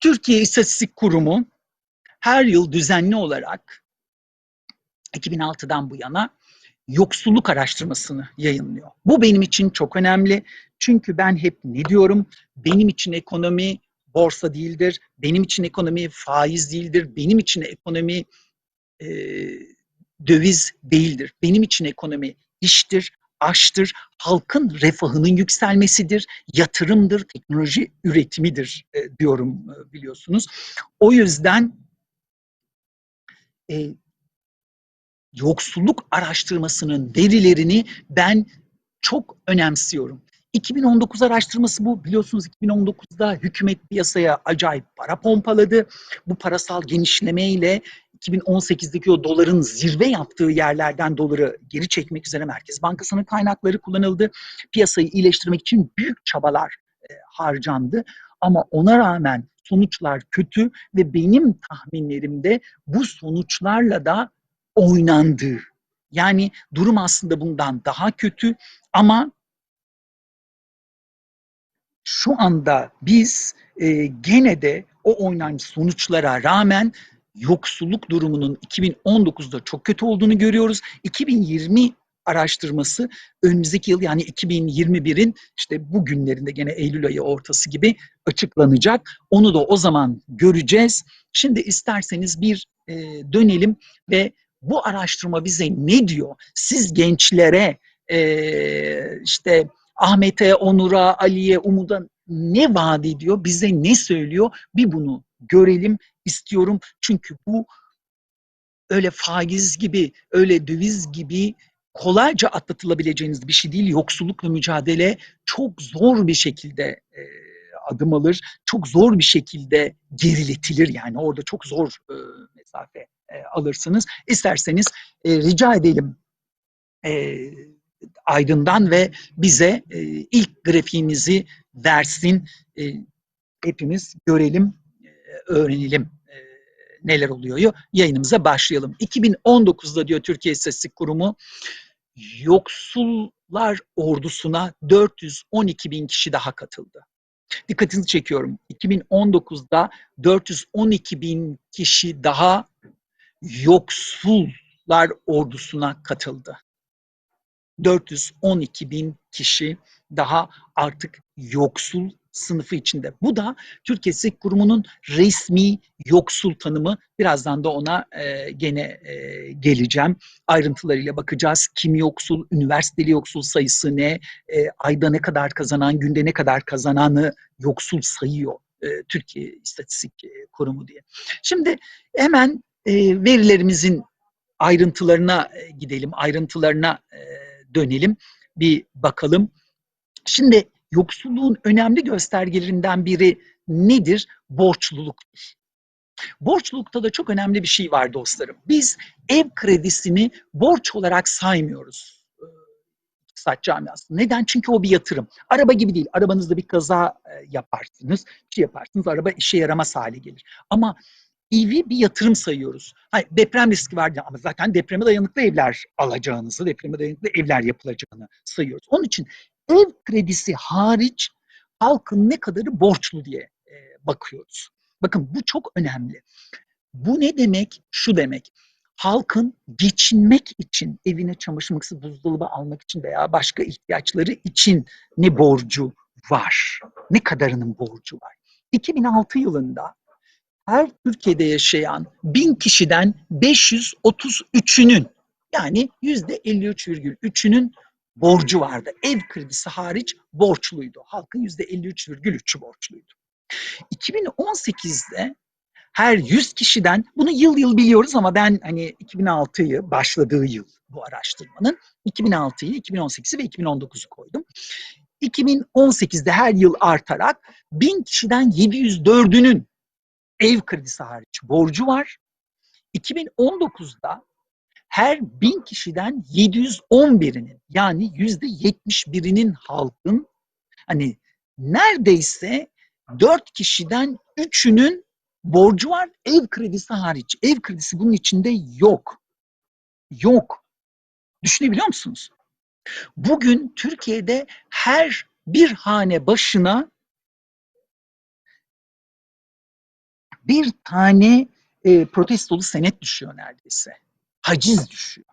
Türkiye İstatistik Kurumu her yıl düzenli olarak 2006'dan bu yana yoksulluk araştırmasını yayınlıyor. Bu benim için çok önemli. Çünkü ben hep ne diyorum? Benim için ekonomi borsa değildir. Benim için ekonomi faiz değildir. Benim için ekonomi e, döviz değildir. Benim için ekonomi iştir, aştır, halkın refahının yükselmesidir, yatırımdır, teknoloji üretimidir e, diyorum e, biliyorsunuz. O yüzden e, yoksulluk araştırmasının verilerini ben çok önemsiyorum. 2019 araştırması bu. Biliyorsunuz 2019'da hükümet piyasaya acayip para pompaladı. Bu parasal genişlemeyle 2018'deki o doların zirve yaptığı yerlerden doları geri çekmek üzere Merkez Bankası'nın kaynakları kullanıldı. Piyasayı iyileştirmek için büyük çabalar e, harcandı. Ama ona rağmen sonuçlar kötü ve benim tahminlerimde bu sonuçlarla da oynandı. Yani durum aslında bundan daha kötü ama şu anda biz e, gene de o oynanmış sonuçlara rağmen yoksulluk durumunun 2019'da çok kötü olduğunu görüyoruz. 2020 araştırması önümüzdeki yıl yani 2021'in işte bu günlerinde gene Eylül ayı ortası gibi açıklanacak. Onu da o zaman göreceğiz. Şimdi isterseniz bir e, dönelim ve bu araştırma bize ne diyor? Siz gençlere e, işte Ahmet'e, Onur'a, Ali'ye, Umut'a ne vaat ediyor? Bize ne söylüyor? Bir bunu görelim istiyorum. Çünkü bu öyle faiz gibi, öyle döviz gibi kolayca atlatılabileceğiniz bir şey değil. Yoksullukla mücadele çok zor bir şekilde e, adım alır. Çok zor bir şekilde geriletilir yani. Orada çok zor e, mesafe e, alırsınız. İsterseniz e, rica edelim e, Aydın'dan ve bize e, ilk grafiğimizi versin. E, hepimiz görelim, e, öğrenelim neler oluyor. Yayınımıza başlayalım. 2019'da diyor Türkiye İstatistik Kurumu yoksullar ordusuna 412 bin kişi daha katıldı. Dikkatinizi çekiyorum. 2019'da 412 bin kişi daha yoksullar ordusuna katıldı. 412 bin kişi daha artık yoksul sınıfı içinde. Bu da Türkiye İstatistik Kurumu'nun resmi yoksul tanımı. Birazdan da ona e, gene e, geleceğim. Ayrıntılarıyla bakacağız. Kim yoksul, üniversiteli yoksul sayısı ne, e, ayda ne kadar kazanan, günde ne kadar kazananı yoksul sayıyor e, Türkiye İstatistik Kurumu diye. Şimdi hemen e, verilerimizin ayrıntılarına gidelim, ayrıntılarına e, dönelim, bir bakalım. Şimdi yoksulluğun önemli göstergelerinden biri nedir? Borçluluktur. Borçlulukta da çok önemli bir şey var dostlarım. Biz ev kredisini borç olarak saymıyoruz iktisat camiasında. Neden? Çünkü o bir yatırım. Araba gibi değil. Arabanızda bir kaza yaparsınız, bir şey yaparsınız, araba işe yaramaz hale gelir. Ama evi bir yatırım sayıyoruz. Hayır, deprem riski var ama zaten depreme dayanıklı evler alacağınızı, depreme dayanıklı evler yapılacağını sayıyoruz. Onun için ev kredisi hariç halkın ne kadarı borçlu diye e, bakıyoruz. Bakın bu çok önemli. Bu ne demek? Şu demek. Halkın geçinmek için, evine çamaşır makinesi, buzdolabı almak için veya başka ihtiyaçları için ne borcu var? Ne kadarının borcu var? 2006 yılında her Türkiye'de yaşayan bin kişiden 533'ünün yani yüzde 53,3'ünün borcu vardı. Ev kredisi hariç borçluydu. Halkın yüzde 53,3'ü borçluydu. 2018'de her 100 kişiden bunu yıl yıl biliyoruz ama ben hani 2006'yı başladığı yıl bu araştırmanın 2006'yı, 2018'i ve 2019'u koydum. 2018'de her yıl artarak 1000 kişiden 704'ünün ev kredisi hariç borcu var. 2019'da her bin kişiden 711'inin yani yüzde 71'inin halkın hani neredeyse 4 kişiden 3'ünün borcu var ev kredisi hariç. Ev kredisi bunun içinde yok. Yok. Düşünebiliyor musunuz? Bugün Türkiye'de her bir hane başına Bir tane e, protestolu senet düşüyor neredeyse. Haciz düşüyor.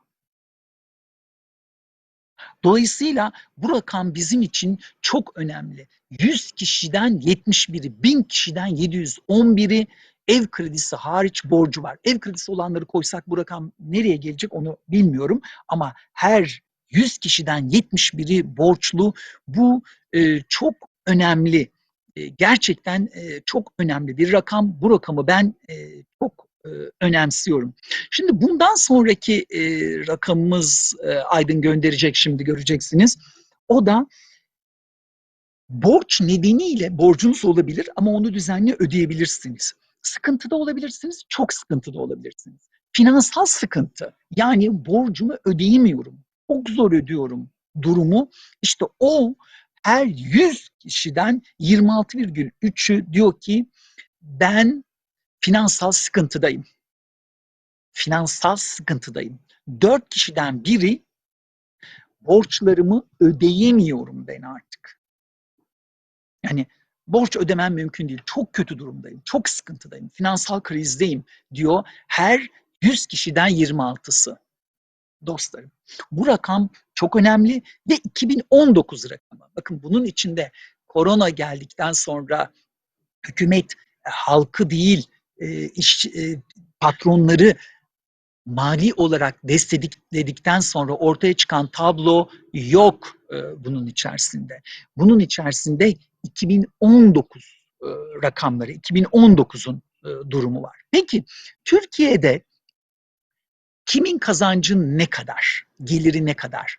Dolayısıyla bu rakam bizim için çok önemli. 100 kişiden 71'i, 1000 kişiden 711'i ev kredisi hariç borcu var. Ev kredisi olanları koysak bu rakam nereye gelecek onu bilmiyorum. Ama her 100 kişiden 71'i borçlu. Bu e, çok önemli. E, gerçekten e, çok önemli bir rakam. Bu rakamı ben e, çok önemsiyorum. Şimdi bundan sonraki e, rakamımız e, Aydın gönderecek şimdi göreceksiniz. O da borç nedeniyle borcunuz olabilir ama onu düzenli ödeyebilirsiniz. Sıkıntıda olabilirsiniz, çok sıkıntıda olabilirsiniz. Finansal sıkıntı yani borcumu ödeyemiyorum, çok zor ödüyorum durumu işte o her 100 kişiden 26,3'ü diyor ki ben finansal sıkıntıdayım. Finansal sıkıntıdayım. 4 kişiden biri borçlarımı ödeyemiyorum ben artık. Yani borç ödemem mümkün değil. Çok kötü durumdayım. Çok sıkıntıdayım. Finansal krizdeyim diyor her 100 kişiden 26'sı. Dostlarım. Bu rakam çok önemli ve 2019 rakamı. Bakın bunun içinde korona geldikten sonra hükümet e, halkı değil e, iş e, patronları mali olarak destekledikten sonra ortaya çıkan tablo yok e, bunun içerisinde. Bunun içerisinde 2019 e, rakamları, 2019'un e, durumu var. Peki Türkiye'de kimin kazancı ne kadar, geliri ne kadar?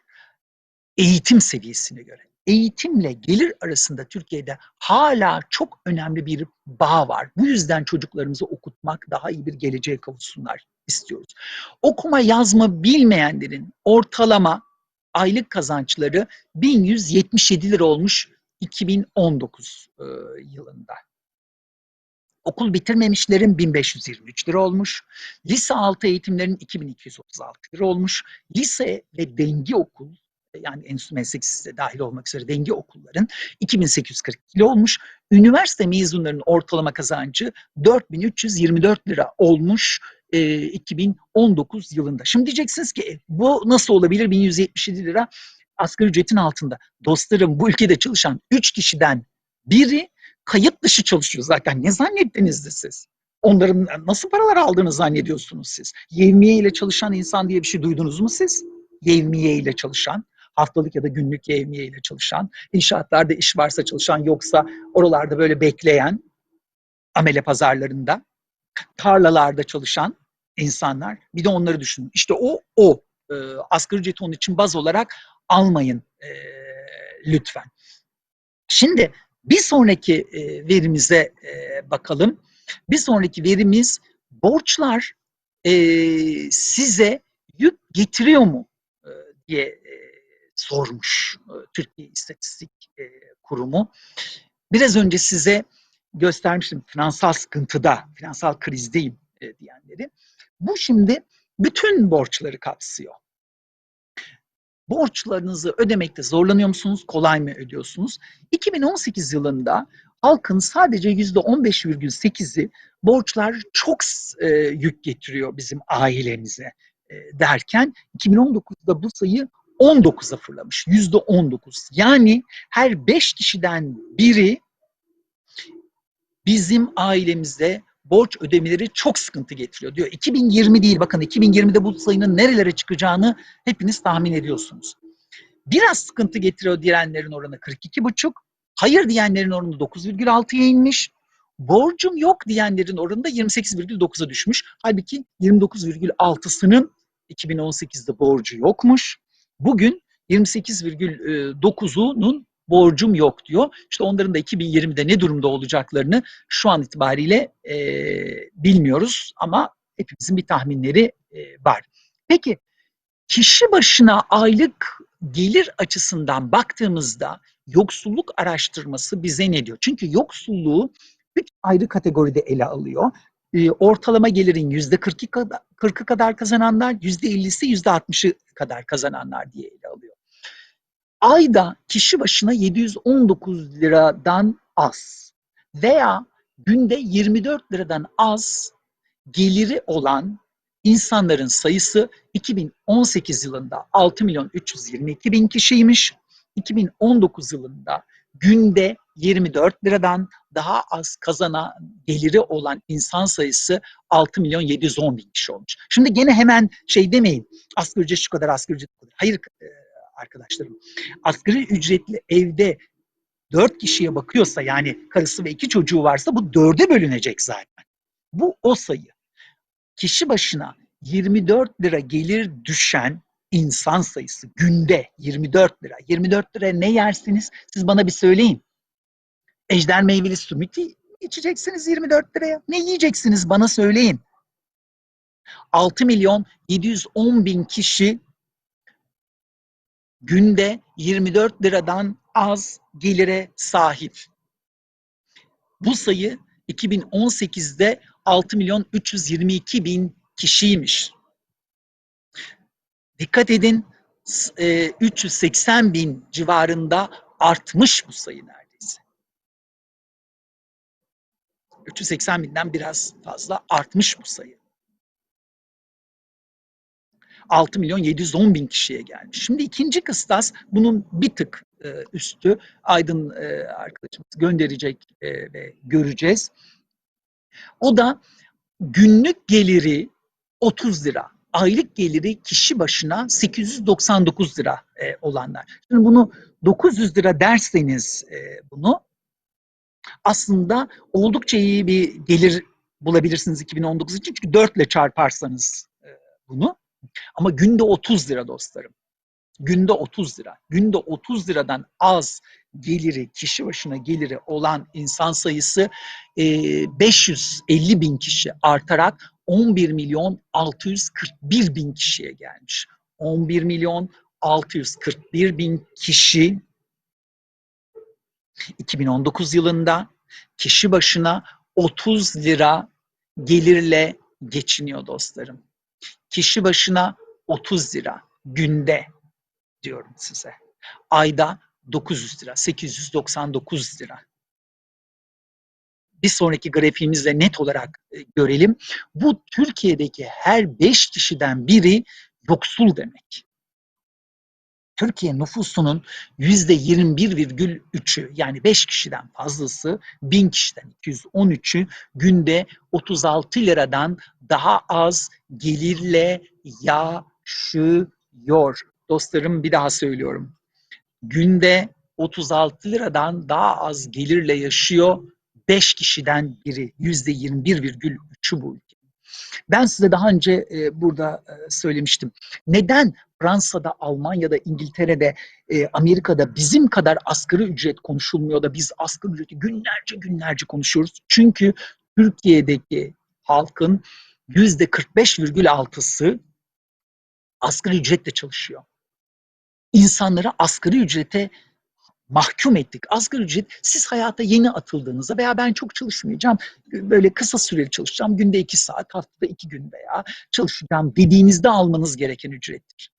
Eğitim seviyesine göre. Eğitimle gelir arasında Türkiye'de hala çok önemli bir bağ var. Bu yüzden çocuklarımızı okutmak, daha iyi bir geleceğe kavuşsunlar istiyoruz. Okuma yazma bilmeyenlerin ortalama aylık kazançları 1177 lira olmuş 2019 e, yılında. Okul bitirmemişlerin 1523 lira olmuş. Lise altı eğitimlerin 2236 lira olmuş. Lise ve dengi okul yani enstitü meslek lisesi dahil olmak üzere dengi okulların 2840 lira olmuş. Üniversite mezunlarının ortalama kazancı 4324 lira olmuş e, 2019 yılında. Şimdi diyeceksiniz ki e, bu nasıl olabilir 1177 lira asgari ücretin altında. Dostlarım bu ülkede çalışan 3 kişiden biri kayıt dışı çalışıyor zaten. Ne zannettiniz de siz? Onların nasıl paralar aldığını zannediyorsunuz siz? Yevmiye ile çalışan insan diye bir şey duydunuz mu siz? Yevmiye ile çalışan, haftalık ya da günlük yevmiye ile çalışan, inşaatlarda iş varsa çalışan yoksa oralarda böyle bekleyen, amele pazarlarında, tarlalarda çalışan insanlar. Bir de onları düşünün. İşte o, o. E, asgari ücreti onun için baz olarak almayın e, lütfen. Şimdi bir sonraki e, verimize e, bakalım. Bir sonraki verimiz borçlar e, size yük getiriyor mu e, diye e, sormuş e, Türkiye İstatistik e, Kurumu. Biraz önce size göstermiştim finansal sıkıntıda, finansal krizdeyim e, diyenleri. Bu şimdi bütün borçları kapsıyor. Borçlarınızı ödemekte zorlanıyor musunuz? Kolay mı ödüyorsunuz? 2018 yılında halkın sadece %15,8'i borçlar çok e, yük getiriyor bizim ailemize e, derken 2019'da bu sayı 19'a fırlamış. %19. Yani her 5 kişiden biri bizim ailemizde borç ödemeleri çok sıkıntı getiriyor diyor. 2020 değil bakın 2020'de bu sayının nerelere çıkacağını hepiniz tahmin ediyorsunuz. Biraz sıkıntı getiriyor diyenlerin oranı 42,5. Hayır diyenlerin oranı 9,6'ya inmiş. Borcum yok diyenlerin oranı da 28,9'a düşmüş. Halbuki 29,6'sının 2018'de borcu yokmuş. Bugün 28,9'unun borcum yok diyor. İşte onların da 2020'de ne durumda olacaklarını şu an itibariyle e, bilmiyoruz ama hepimizin bir tahminleri e, var. Peki kişi başına aylık gelir açısından baktığımızda yoksulluk araştırması bize ne diyor? Çünkü yoksulluğu üç ayrı kategoride ele alıyor. E, ortalama gelirin yüzde 40'ı kadar, 40'ı kadar kazananlar, yüzde 50'si yüzde 60'ı kadar kazananlar diye ele alıyor ayda kişi başına 719 liradan az veya günde 24 liradan az geliri olan insanların sayısı 2018 yılında 6 milyon 322 bin kişiymiş. 2019 yılında günde 24 liradan daha az kazana geliri olan insan sayısı 6 milyon 710 bin kişi olmuş. Şimdi gene hemen şey demeyin asgari ücret şu kadar asgari ücret bu kadar. Hayır e, arkadaşlarım asgari ücretli evde 4 kişiye bakıyorsa yani karısı ve iki çocuğu varsa bu dörde bölünecek zaten. Bu o sayı. Kişi başına 24 lira gelir düşen insan sayısı günde 24 lira. 24 lira ne yersiniz? Siz bana bir söyleyin. Ejder meyveli smoothie içeceksiniz 24 liraya. Ne yiyeceksiniz bana söyleyin. 6 milyon 710 bin kişi günde 24 liradan az gelire sahip. Bu sayı 2018'de 6 milyon 322 bin kişiymiş. Dikkat edin 380 bin civarında artmış bu sayı neredeyse. 380 binden biraz fazla artmış bu sayı. 6 milyon 710 bin kişiye gelmiş. Şimdi ikinci kıstas bunun bir tık e, üstü. Aydın e, arkadaşımız gönderecek e, ve göreceğiz. O da günlük geliri 30 lira, aylık geliri kişi başına 899 lira olanlar. Şimdi bunu 900 lira derseniz bunu aslında oldukça iyi bir gelir bulabilirsiniz 2019 için. Çünkü 4 ile çarparsanız e, bunu. Ama günde 30 lira dostlarım. Günde 30 lira. Günde 30 liradan az geliri, kişi başına geliri olan insan sayısı 550 bin kişi artarak 11 milyon 641 bin kişiye gelmiş. 11 milyon 641 bin kişi 2019 yılında kişi başına 30 lira gelirle geçiniyor dostlarım. Kişi başına 30 lira günde diyorum size. Ayda 900 lira, 899 lira. Bir sonraki grafiğimizde net olarak e, görelim. Bu Türkiye'deki her 5 kişiden biri yoksul demek. Türkiye nüfusunun yüzde 21,3'ü yani 5 kişiden fazlası 1000 kişiden 213'ü günde 36 liradan daha az gelirle yaşıyor. Dostlarım bir daha söylüyorum. Günde 36 liradan daha az gelirle yaşıyor 5 kişiden biri. Yüzde 21,3'ü bu ülke. Ben size daha önce e, burada e, söylemiştim. Neden Fransa'da, Almanya'da, İngiltere'de, e, Amerika'da bizim kadar asgari ücret konuşulmuyor da biz asgari ücreti günlerce günlerce konuşuyoruz. Çünkü Türkiye'deki halkın yüzde 45,6'sı asgari ücretle çalışıyor. İnsanları asgari ücrete mahkum ettik. Asgari ücret siz hayata yeni atıldığınızda veya ben çok çalışmayacağım, böyle kısa süreli çalışacağım, günde iki saat, haftada iki gün veya çalışacağım dediğinizde almanız gereken ücrettir.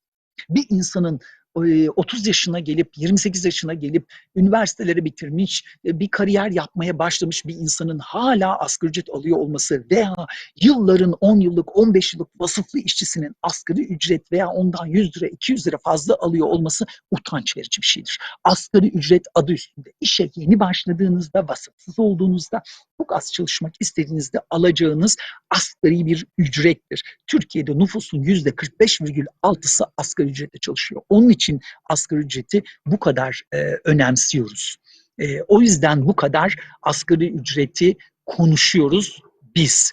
Bir insanın 30 yaşına gelip 28 yaşına gelip üniversiteleri bitirmiş bir kariyer yapmaya başlamış bir insanın hala asgari ücret alıyor olması veya yılların 10 yıllık 15 yıllık vasıflı işçisinin asgari ücret veya ondan 100 lira 200 lira fazla alıyor olması utanç verici bir şeydir. Asgari ücret adı üstünde işe yeni başladığınızda vasıfsız olduğunuzda çok az çalışmak istediğinizde alacağınız asgari bir ücrettir. Türkiye'de nüfusun %45,6'sı asgari ücretle çalışıyor. Onun için asgari ücreti bu kadar e, önemsiyoruz. E, o yüzden bu kadar asgari ücreti konuşuyoruz biz.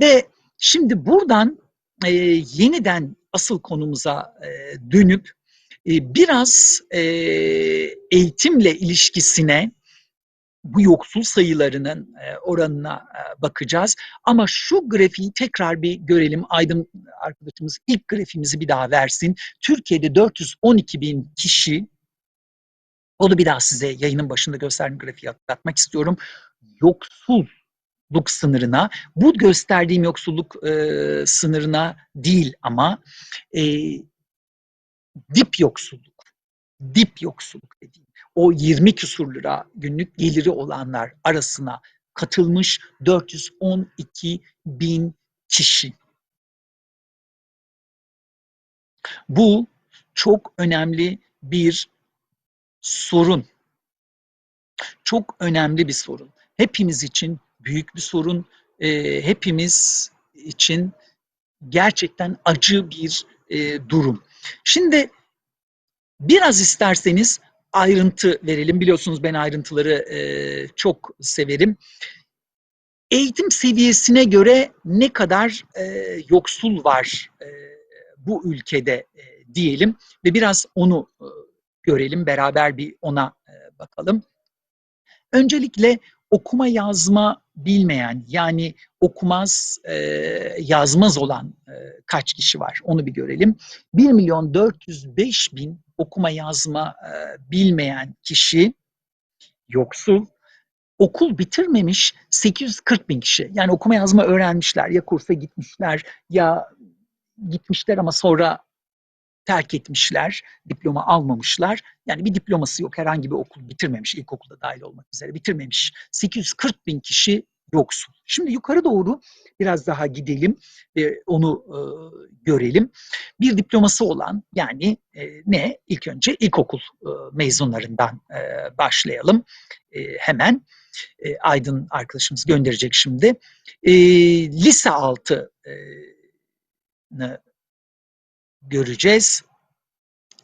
Ve şimdi buradan e, yeniden asıl konumuza e, dönüp e, biraz e, eğitimle ilişkisine bu yoksul sayılarının e, oranına e, bakacağız. Ama şu grafiği tekrar bir görelim. Aydın arkadaşımız ilk grafiğimizi bir daha versin. Türkiye'de 412 bin kişi, onu bir daha size yayının başında gösterdiğim grafiği hatırlatmak istiyorum. Yoksulluk sınırına, bu gösterdiğim yoksulluk e, sınırına değil ama e, dip yoksulluk, dip yoksulluk dediğim o 20 küsur lira günlük geliri olanlar arasına katılmış 412 bin kişi. Bu çok önemli bir sorun. Çok önemli bir sorun. Hepimiz için büyük bir sorun. E, hepimiz için gerçekten acı bir e, durum. Şimdi biraz isterseniz ayrıntı verelim. Biliyorsunuz ben ayrıntıları e, çok severim. Eğitim seviyesine göre ne kadar e, yoksul var e, bu ülkede e, diyelim ve biraz onu e, görelim beraber bir ona e, bakalım. Öncelikle okuma yazma bilmeyen yani okumaz e, yazmaz olan e, kaç kişi var onu bir görelim. 1 milyon 405 bin okuma yazma e, bilmeyen kişi yoksul. Okul bitirmemiş 840 bin kişi. Yani okuma yazma öğrenmişler ya kursa gitmişler ya gitmişler ama sonra terk etmişler, diploma almamışlar. Yani bir diploması yok, herhangi bir okul bitirmemiş, ilkokulda dahil olmak üzere bitirmemiş. 840 bin kişi yoksul. Şimdi yukarı doğru biraz daha gidelim ve onu e, görelim. Bir diploması olan yani e, ne? İlk önce ilkokul e, mezunlarından e, başlayalım. E, hemen e, Aydın arkadaşımız gönderecek şimdi. E, lise altı e, göreceğiz.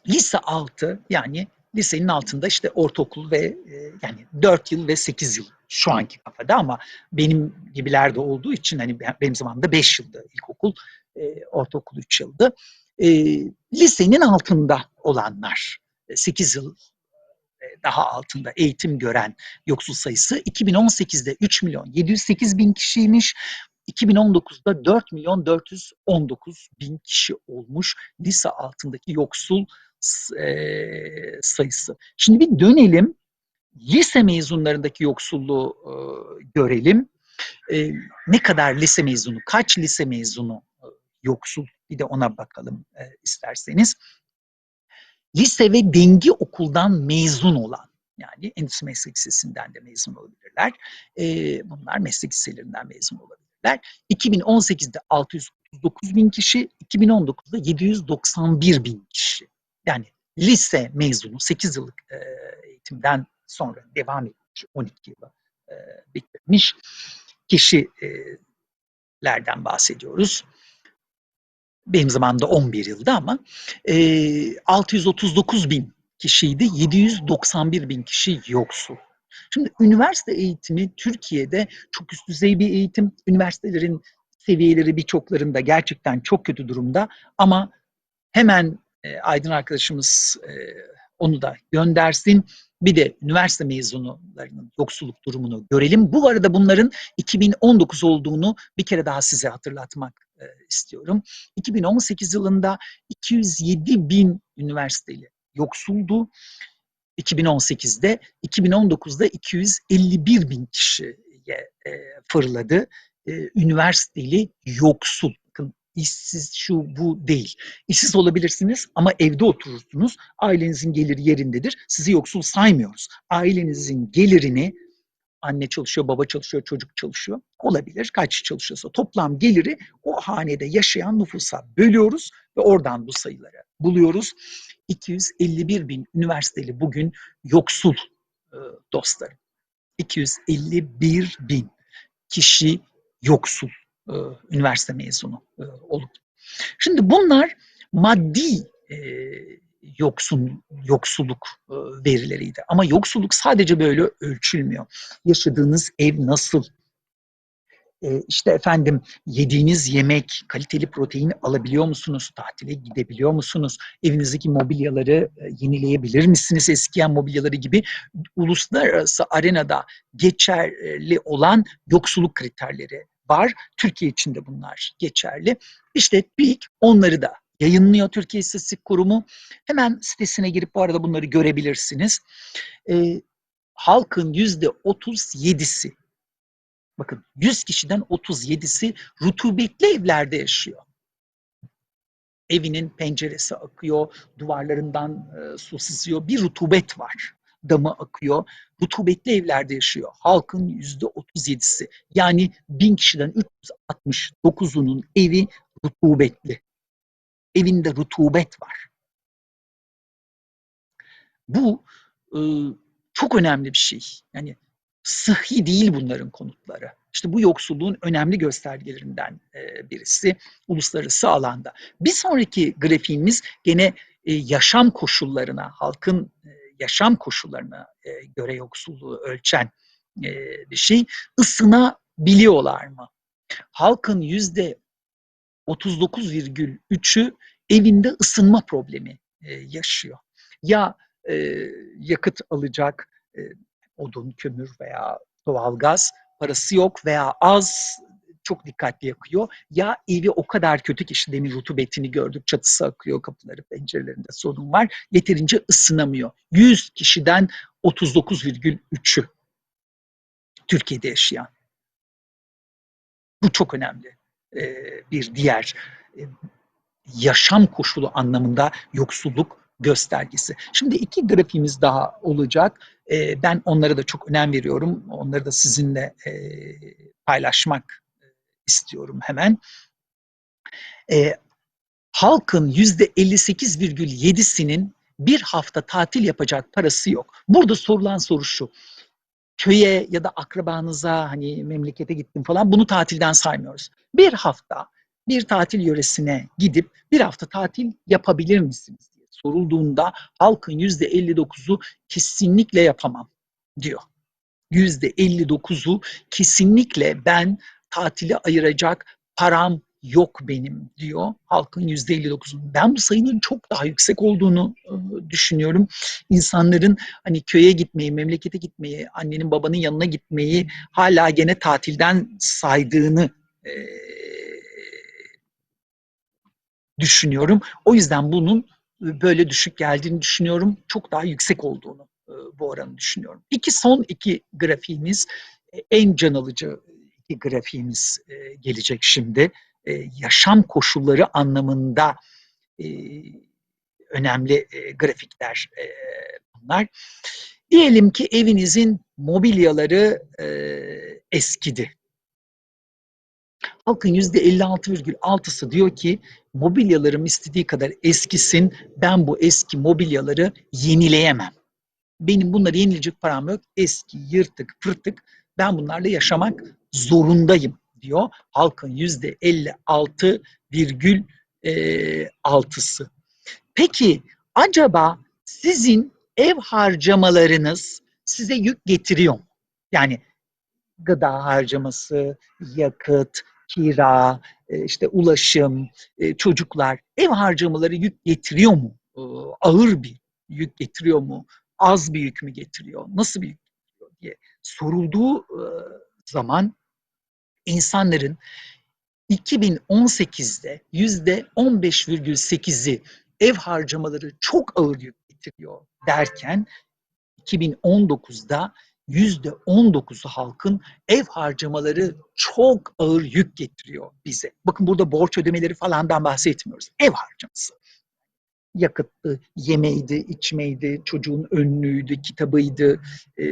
Lise altı yani lisenin altında işte ortaokul ve e, yani 4 yıl ve 8 yıl şu anki kafada ama benim gibilerde olduğu için hani benim zamanımda 5 yıldı ilkokul, e, ortaokul 3 yıldı. E, lisenin altında olanlar 8 yıl daha altında eğitim gören yoksul sayısı 2018'de 3 milyon 708 bin kişiymiş. 2019'da 4 milyon 419 bin kişi olmuş lise altındaki yoksul e, sayısı. Şimdi bir dönelim lise mezunlarındaki yoksulluğu e, görelim. E, ne kadar lise mezunu, kaç lise mezunu e, yoksul bir de ona bakalım e, isterseniz. Lise ve dengi okuldan mezun olan yani Endüstri Meslek Lisesi'nden de mezun olabilirler. E, bunlar meslek liselerinden mezun olabilirler örnekler. 2018'de 639 bin kişi, 2019'da 791 bin kişi. Yani lise mezunu 8 yıllık e, eğitimden sonra devam etmiş 12 yılı e, bitirmiş kişilerden bahsediyoruz. Benim zamanımda 11 yılda ama e, 639 bin kişiydi, 791 bin kişi yoksul. Şimdi üniversite eğitimi Türkiye'de çok üst düzey bir eğitim. Üniversitelerin seviyeleri birçoklarında gerçekten çok kötü durumda ama hemen e, Aydın arkadaşımız e, onu da göndersin. Bir de üniversite mezunlarının yoksulluk durumunu görelim. Bu arada bunların 2019 olduğunu bir kere daha size hatırlatmak e, istiyorum. 2018 yılında 207 bin üniversiteli yoksuldu. 2018'de, 2019'da 251 bin kişiye e, fırladı. Üniversiteli yoksul. İşsiz şu bu değil. İşsiz olabilirsiniz ama evde oturursunuz. Ailenizin geliri yerindedir. Sizi yoksul saymıyoruz. Ailenizin gelirini anne çalışıyor, baba çalışıyor, çocuk çalışıyor. Olabilir. Kaç çalışıyorsa toplam geliri o hanede yaşayan nüfusa bölüyoruz ve oradan bu sayıları buluyoruz. 251 bin üniversiteli bugün yoksul e, dostlarım. 251 bin kişi yoksul üniversite mezunu e, olup. Şimdi bunlar maddi e, yoksun yoksulluk e, verileriydi. Ama yoksulluk sadece böyle ölçülmüyor. Yaşadığınız ev nasıl? E, işte efendim yediğiniz yemek, kaliteli protein alabiliyor musunuz? Tatile gidebiliyor musunuz? Evinizdeki mobilyaları e, yenileyebilir misiniz? Eskiyen mobilyaları gibi uluslararası arenada geçerli olan yoksulluk kriterleri var. Türkiye için de bunlar geçerli. İşte TÜİK onları da yayınlıyor Türkiye İstatistik Kurumu. Hemen sitesine girip bu arada bunları görebilirsiniz. E, halkın yüzde 37'si, bakın 100 kişiden 37'si rutubetli evlerde yaşıyor. Evinin penceresi akıyor, duvarlarından e, su sızıyor, bir rutubet var. Damı akıyor. Rutubetli evlerde yaşıyor. Halkın yüzde 37'si. Yani bin kişiden 369'unun evi rutubetli. Evinde rutubet var. Bu e, çok önemli bir şey. Yani sıhhi değil bunların konutları. İşte bu yoksulluğun önemli göstergelerinden e, birisi uluslararası alanda. Bir sonraki grafiğimiz gene e, yaşam koşullarına, halkın e, yaşam koşullarına e, göre yoksulluğu ölçen e, bir şey. Isınabiliyorlar mı? Halkın yüzde 39,3'ü evinde ısınma problemi e, yaşıyor. Ya yakıt alacak odun, kömür veya doğalgaz parası yok veya az çok dikkatli yakıyor. Ya evi o kadar kötü ki işte demin rutubetini gördük. Çatısı akıyor, kapıları, pencerelerinde sorun var. Yeterince ısınamıyor. 100 kişiden 39,3'ü Türkiye'de yaşayan. Bu çok önemli. Bir diğer yaşam koşulu anlamında yoksulluk göstergesi. Şimdi iki grafiğimiz daha olacak. Ben onlara da çok önem veriyorum. Onları da sizinle paylaşmak istiyorum hemen. E, halkın yüzde 58,7'sinin bir hafta tatil yapacak parası yok. Burada sorulan soru şu. Köye ya da akrabanıza hani memlekete gittim falan bunu tatilden saymıyoruz. Bir hafta bir tatil yöresine gidip bir hafta tatil yapabilir misiniz diye sorulduğunda halkın yüzde 59'u kesinlikle yapamam diyor. Yüzde 59'u kesinlikle ben tatile ayıracak param yok benim diyor halkın yüzde 59'un. Ben bu sayının çok daha yüksek olduğunu e, düşünüyorum. İnsanların hani köye gitmeyi, memlekete gitmeyi, annenin babanın yanına gitmeyi hala gene tatilden saydığını e, düşünüyorum. O yüzden bunun böyle düşük geldiğini düşünüyorum. Çok daha yüksek olduğunu e, bu oranı düşünüyorum. İki son iki grafiğimiz e, en can alıcı iki grafiğimiz e, gelecek şimdi. E, yaşam koşulları anlamında e, önemli e, grafikler e, bunlar. Diyelim ki evinizin mobilyaları e, eskidi. Halkın yüzde 56,6'sı diyor ki mobilyalarım istediği kadar eskisin ben bu eski mobilyaları yenileyemem. Benim bunları yenileyecek param yok. Eski, yırtık, pırtık ben bunlarla yaşamak zorundayım diyor. Halkın yüzde 56 virgül e, altısı. Peki acaba sizin ev harcamalarınız size yük getiriyor mu? Yani gıda harcaması, yakıt, kira, e, işte ulaşım, e, çocuklar ev harcamaları yük getiriyor mu? Ağır bir yük getiriyor mu? Az bir yük mü getiriyor? Nasıl bir yük diye sorulduğu zaman insanların 2018'de yüzde 15,8'i ev harcamaları çok ağır yük getiriyor derken 2019'da yüzde 19'u halkın ev harcamaları çok ağır yük getiriyor bize. Bakın burada borç ödemeleri falandan bahsetmiyoruz. Ev harcaması. Yakıttı, yemeğiydi, içmeydi, çocuğun önlüğüydü, kitabıydı, e,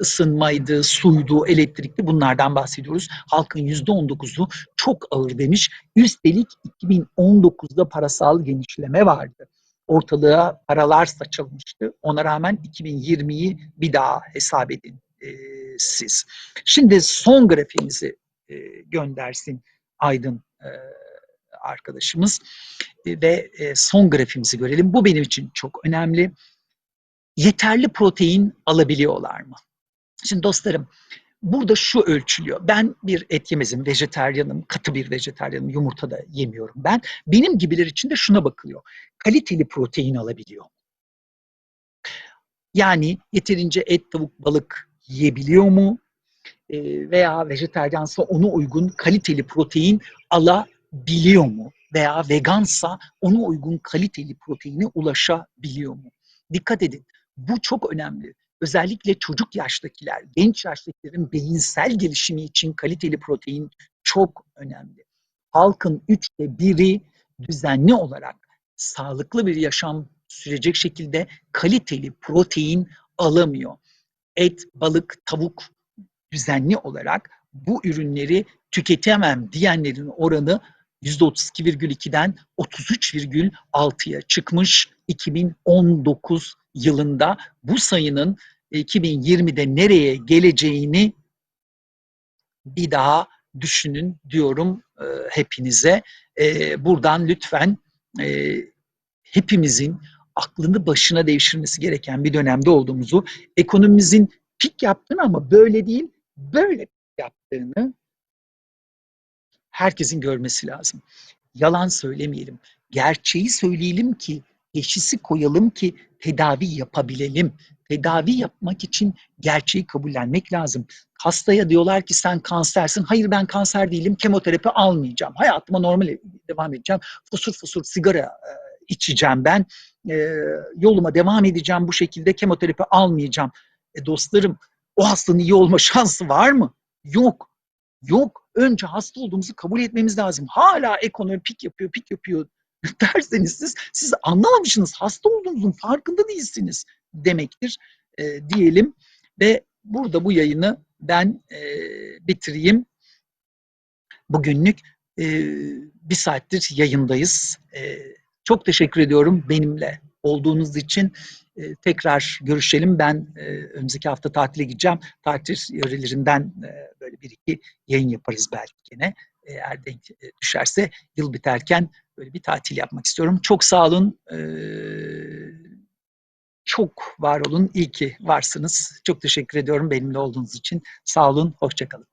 ısınmaydı, suydu, elektrikli bunlardan bahsediyoruz. Halkın yüzde on dokuzu çok ağır demiş. Üstelik 2019'da parasal genişleme vardı. Ortalığa paralar saçılmıştı. Ona rağmen 2020'yi bir daha hesap edin e, siz. Şimdi son grafiğimizi e, göndersin Aydın e, arkadaşımız e, ve e, son grafimizi görelim. Bu benim için çok önemli. Yeterli protein alabiliyorlar mı? Şimdi dostlarım burada şu ölçülüyor. Ben bir et yemezim, vejeteryanım, katı bir vejeteryanım, yumurta da yemiyorum ben. Benim gibiler için de şuna bakılıyor. Kaliteli protein alabiliyor. Yani yeterince et, tavuk, balık yiyebiliyor mu? E, veya vejeteryansa ona uygun kaliteli protein alabiliyor mu? Veya vegansa ona uygun kaliteli proteine ulaşabiliyor mu? Dikkat edin. Bu çok önemli özellikle çocuk yaştakiler, genç yaştakilerin beyinsel gelişimi için kaliteli protein çok önemli. Halkın üçte biri düzenli olarak sağlıklı bir yaşam sürecek şekilde kaliteli protein alamıyor. Et, balık, tavuk düzenli olarak bu ürünleri tüketemem diyenlerin oranı %32,2'den 33,6'ya çıkmış 2019 yılında. Bu sayının 2020'de nereye geleceğini bir daha düşünün diyorum e, hepinize. E, buradan lütfen e, hepimizin aklını başına devşirmesi gereken bir dönemde olduğumuzu, ekonomimizin pik yaptığını ama böyle değil, böyle yaptığını herkesin görmesi lazım. Yalan söylemeyelim. Gerçeği söyleyelim ki, teşhisi koyalım ki tedavi yapabilelim. Tedavi yapmak için gerçeği kabullenmek lazım. Hastaya diyorlar ki sen kansersin. Hayır ben kanser değilim. Kemoterapi almayacağım. Hayatıma normal devam edeceğim. Fosur fosur sigara e, içeceğim ben. E, yoluma devam edeceğim bu şekilde. Kemoterapi almayacağım. E dostlarım o hastanın iyi olma şansı var mı? Yok. Yok. Önce hasta olduğumuzu kabul etmemiz lazım. Hala ekonomi pik yapıyor, pik yapıyor derseniz siz, siz anlamamışsınız. Hasta olduğunuzun farkında değilsiniz demektir e, diyelim. Ve burada bu yayını ben e, bitireyim. Bugünlük e, bir saattir yayındayız. E, çok teşekkür ediyorum benimle olduğunuz için. E, tekrar görüşelim. Ben e, önümüzdeki hafta tatile gideceğim. Tatil yörelerinden e, böyle bir iki yayın yaparız belki yine. Eğer denk e, düşerse yıl biterken böyle bir tatil yapmak istiyorum. Çok sağ olun. E, çok var olun. İyi ki varsınız. Çok teşekkür ediyorum benimle olduğunuz için. Sağ olun. Hoşçakalın.